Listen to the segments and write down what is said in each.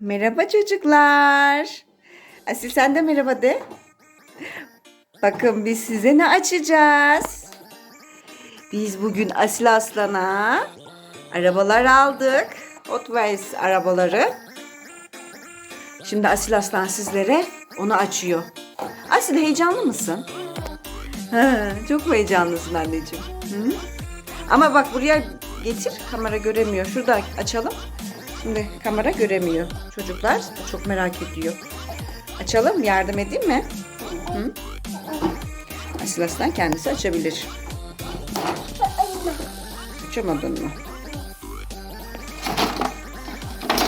Merhaba çocuklar. Asil sen de merhaba de. Bakın biz size ne açacağız? Biz bugün Asil Aslan'a arabalar aldık. Hot Wheels arabaları. Şimdi Asil Aslan sizlere onu açıyor. Asil heyecanlı mısın? Ha, çok heyecanlısın anneciğim? Hı? Ama bak buraya getir kamera göremiyor. Şurada açalım. Şimdi kamera göremiyor. Çocuklar çok merak ediyor. Açalım yardım edeyim mi? Hı? Asil Aslan kendisi açabilir. Açamadın mı?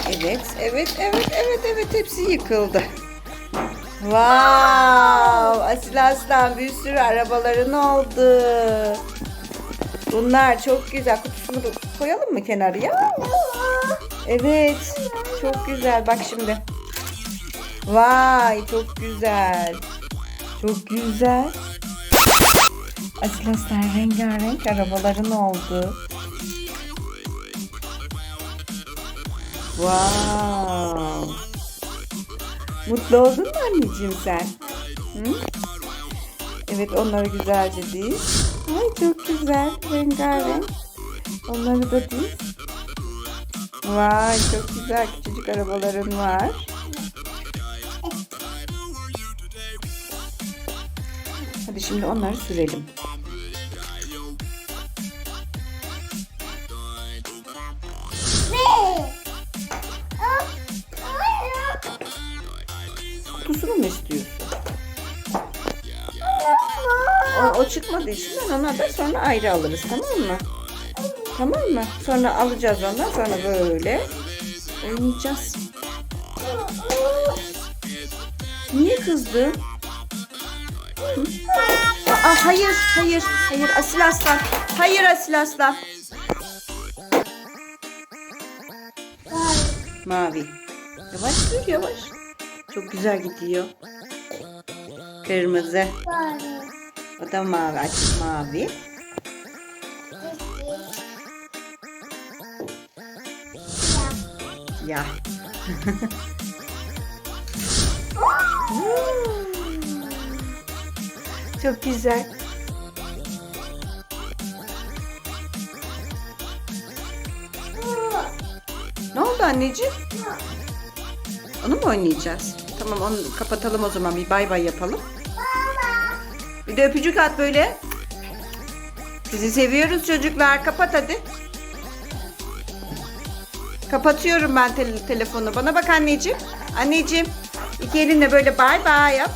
Evet, evet, evet, evet, evet. Hepsi yıkıldı. Wow! Asil Aslan bir sürü arabaların oldu. Bunlar çok güzel. Kutusunu koyalım mı kenarıya? Evet. Çok güzel. Bak şimdi. Vay çok güzel. Çok güzel. Asil Aslan rengarenk arabaların oldu. Wow. Mutlu oldun mu anneciğim sen? Hı? Evet onları güzelce diz. Ay çok güzel. Rengarenk. Onları da diz. Vay çok güzel küçücük arabaların var. Hadi şimdi onları sürelim. Kutusunu mu istiyorsun? O, o çıkmadığı için ben ona da sonra ayrı alırız tamam mı? Tamam mı? Sonra alacağız ondan sonra böyle oynayacağız. Niye kızdın? Hı? Aa, hayır, hayır, hayır Asil Aslan. Hayır Asil Aslan. Mavi. Yavaş sür yavaş. Çok güzel gidiyor. Kırmızı. O da mavi. Açık mavi. Ya. Çok güzel. Ne oldu anneciğim? Onu mu oynayacağız? Tamam onu kapatalım o zaman. Bir bay bay yapalım. Bir de öpücük at böyle. Sizi seviyoruz çocuklar. Kapat hadi. Kapatıyorum ben tel- telefonu. Bana bak anneciğim. Anneciğim. İki elinle böyle bay bay yap.